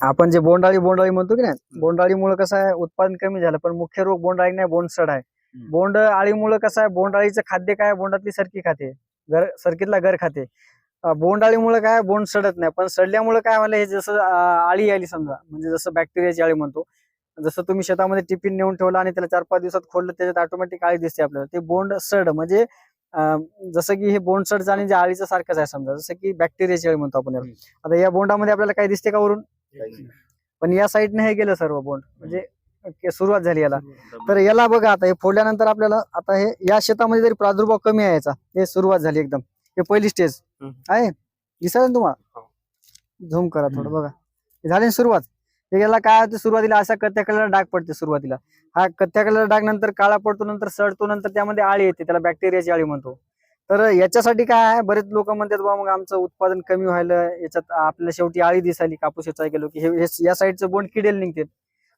आपण जे बोंडाळी बोंडाळी म्हणतो की नाही बोंडाळीमुळे कसं आहे उत्पादन कमी झालं पण मुख्य रोग बोंडाळी नाही बोंडसड आहे. बोंड आळीमुळे कसं आहे बोंडाळीचं खाद्य काय? बोंडातली सरकी खाते घर सरकीतला घर खाते बोंडाळीमुळे काय बोंड सडत नाही पण सडल्यामुळे काय मला हे जसं आळी आली समजा म्हणजे जसं बॅक्टेरियाची आळी म्हणतो जसं तुम्ही शेतामध्ये टिफिन नेऊन ठेवला आणि त्याला चार पाच दिवसात खोललं त्याच्यात ऑटोमॅटिक आळी दिसते आपल्याला ते बोंड सड म्हणजे जसं की हे बोंड सडचं आणि जे आळीचं सारखंच आहे समजा जसं की बॅक्टेरियाची आळी म्हणतो आपण. आता या बोंडामध्ये आपल्याला काय दिसते का वरून पण या साईडने हे गेलं सर्व बोंड म्हणजे सुरुवात झाली याला. तर याला बघा आता हे फोडल्यानंतर आपल्याला आता हे या शेतामध्ये जरी प्रादुर्भाव कमी आहे याचा हे सुरुवात झाली एकदम. हे पहिली स्टेज. आहे? दिसायला तुम्हाला झूम करा थोडं बघा. हे झाली सुरुवात. हे याला काय होतं सुरुवातीला अशा कथ्या कलर डाग पडते सुरुवातीला. हा कथ्या कलर डाग नंतर काळा पडतो नंतर सडतो नंतर त्यामध्ये आळी येते त्याला बॅक्टेरियाची आळी म्हणतो. तर याच्यासाठी काय आहे? बरेच लोक म्हणतात बा मग आमचं उत्पादन कमी व्हायला याच्यात आपल्याला शेवटी आळी दिसायली कापूस याचा गेलो की हे या साईडचं बोंड किडेल निघते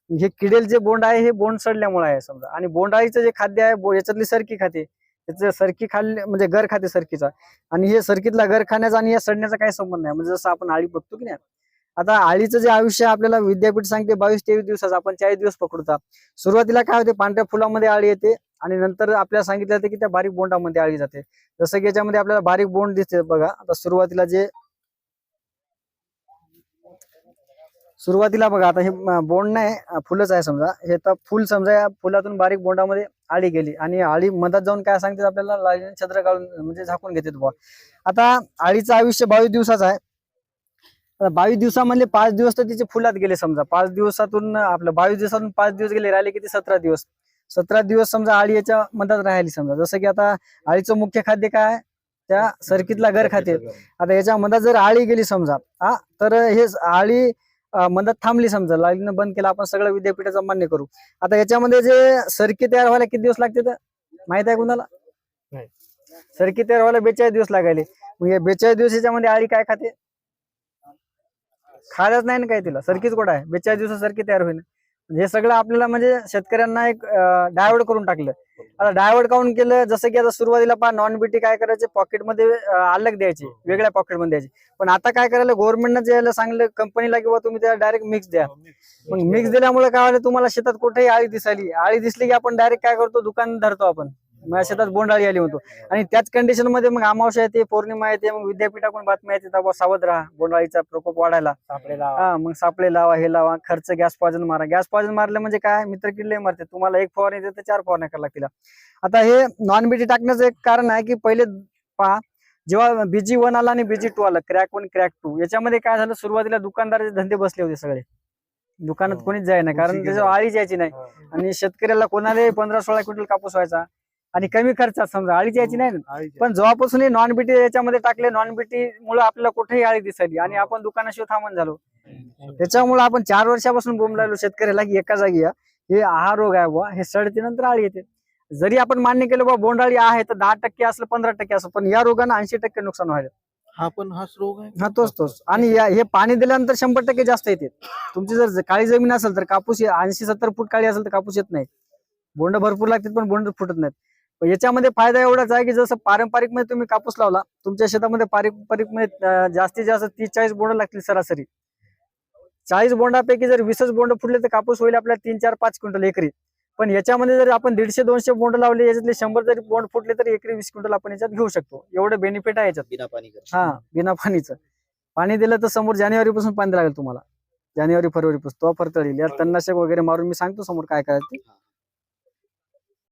हे किडेल जे बोंड आहे हे बोंड सडल्यामुळे आहे समजा. आणि बोंडाळीचं जे खाद्य आहे याच्यातली सरकी खाते. त्याचं सरकी खाल्ले म्हणजे गर खाते सरकीचा. आणि हे सरकीतला गर खाण्याचा आणि या सडण्याचा काही संबंध नाही. म्हणजे जसं आपण आळी बघतो की नाही आता. आळीचं जे आयुष्य आपल्याला विद्यापीठ सांगते बावीस तेवीस दिवसाचं आपण चाळीस दिवस पकडतात. सुरुवातीला काय होते पांढऱ्या फुलामध्ये आळी येते. आणि नंतर आपल्याला सांगितलं जाते की त्या बारीक बोंडामध्ये आळी जाते. जसं की याच्यामध्ये आपल्याला बारीक बोंड दिसते बघा. आता सुरुवातीला जे सुरुवातीला बघा आता हे बोंड नाही फुलच आहे समजा. हे तर फुल समजा या फुलातून बारीक बोंडामध्ये आळी गेली. आणि आळी मधात जाऊन काय सांगते आपल्याला? लाईन छत्र काढून म्हणजे झाकून घेते बुवा. आता आळीचं आयुष्य बावीस दिवसाचं आहे. आता बावीस दिवसामधले पाच दिवस तर तिचे फुलात गेले समजा. पाच दिवसातून आपलं बावीस दिवसातून पाच दिवस गेले राहिले किती? सतरा दिवस. सतरा दिवस समजा आळी याच्या मधात राहिली समजा. जसं की आता आळीचं मुख्य खाद्य काय? आहे? त्या सरकीतला घर खाते. आता याच्या मधात जर आळी गेली समजा हा तर हे आळी मधात थांबली समजा. लाईनं बंद केला आपण सगळं विद्यापीठाचं मान्य करू. आता याच्यामध्ये जे सरकी तयार व्हायला किती दिवस लागते तर? माहीत आहे कुणाला? नाही. सरकी तयार व्हायला बेचाळीस दिवस लागायले. मग या बेचाळीस दिवस याच्यामध्ये आळी काय खाते? खायलाच नाही ना काय तिला. सरकीच कुठं आहे. बेचाळीस दिवसात सरकी तयार होईल. हे सगळं आपल्याला म्हणजे शेतकऱ्यांना एक डायवर्ट करून टाकलं. आता डायवर्ट काऊन केलं? जसं की आता सुरुवातीला पहा नॉन बीटी काय करायचे? पॉकेटमध्ये अलग द्यायची. वेगळ्या पॉकेटमध्ये द्यायची. पण आता काय करायला? गव्हर्नमेंटनं जे सांगलं कंपनीला किंवा तुम्ही त्याला डायरेक्ट मिक्स द्या. मग मिक्स दिल्यामुळे काय झालं? तुम्हाला शेतात कुठेही आळी दिसाली आळी दिसली की आपण डायरेक्ट काय करतो? दुकान धरतो आपण. माझ्या शेतात बोंडाळी आली म्हणतो. आणि त्याच कंडिशनमध्ये मग अमावस्या येते पौर्णिमा येते मग विद्यापीठाकडून बातम्या येते तेव्हा सावध राहा बोंडाळीचा प्रकोप वाढायला. हा मग सापळे लावा हे लावा खर्च गॅस पॉजन मारा. गॅस पॉजन मारलं म्हणजे काय? मित्र किडले मारते. तुम्हाला एक फवारणी देते चार फवारण्या करावं लागतील. आता हे नॉन बीटी टाकण्याचं एक कारण आहे की पहिले पहा जेव्हा बीजी वन आला आणि बीजी टू आला क्रॅक वन क्रॅक टू याच्यामध्ये काय झालं? सुरुवातीला दुकानदाराचे धंदे बसले होते सगळे. दुकानात हो. कोणीच जाय नाही कारण उशी त्याच्यावर आळीच यायची नाही. आणि शेतकऱ्याला कोणाला पंधरा सोळा क्विंटल कापूस व्हायचा. आणि कमी खर्चात समजा आळीच यायची नाही ना. पण जेव्हापासून नॉन बीटी याच्यामध्ये टाकले नॉन बीटी मुळे आपल्याला कुठेही आळी दिसायली. आणि आपण दुकानाशिवाय थांबून झालो. त्याच्यामुळे आपण चार वर्षापासून बोंब लागलो शेतकऱ्याला की एका जागी या. हे हा रोग आहे बुवा. हे सडते नंतर आळी येते. जरी आपण मान्य केलं बा बोंडाळी आहे तर दहा टक्के असलं पंधरा टक्के असलं पण या रोगानं ऐंशी टक्के नुकसान व्हायला. हा पण हाच रोग आहे. हा तोच तोच. आणि हे पाणी दिल्यानंतर शंभर टक्के जास्त येते. तुमची जर काळी जमीन असेल तर कापूस ऐंशी सत्तर फूट काळी असेल तर कापूस येत नाही. बोंड भरपूर लागतात पण बोंड फुटत नाहीत. याच्यामध्ये फायदा एवढाच आहे की जसं पारंपरिकमध्ये तुम्ही कापूस लावला तुमच्या शेतामध्ये पारंपरिकमध्ये जास्तीत जास्त तीस चाळीस बोंड लागतील सरासरी. चाळीस बोंडापैकी जर वीसच बोंड फुटले तर कापूस होईल आपल्याला तीन चार पाच क्विंटल एकरी. पण याच्यामध्ये जर आपण दीडशे दोनशे बोंड लावले याच्यातले शंभर जरी बोंड फुटले तर एकरी वीस क्विंटल आपण याच्यात घेऊ शकतो. एवढं बेनिफिट आहे याच्यात. बिना पाणी हा बिना पाणीचं. पाणी दिलं तर समोर जानेवारी पासून पाणी लागेल तुम्हाला. जानेवारी फरवरी पासून तो फरतळ येईल यात तणनाशक वगैरे मारून मी सांगतो समोर काय करायचं.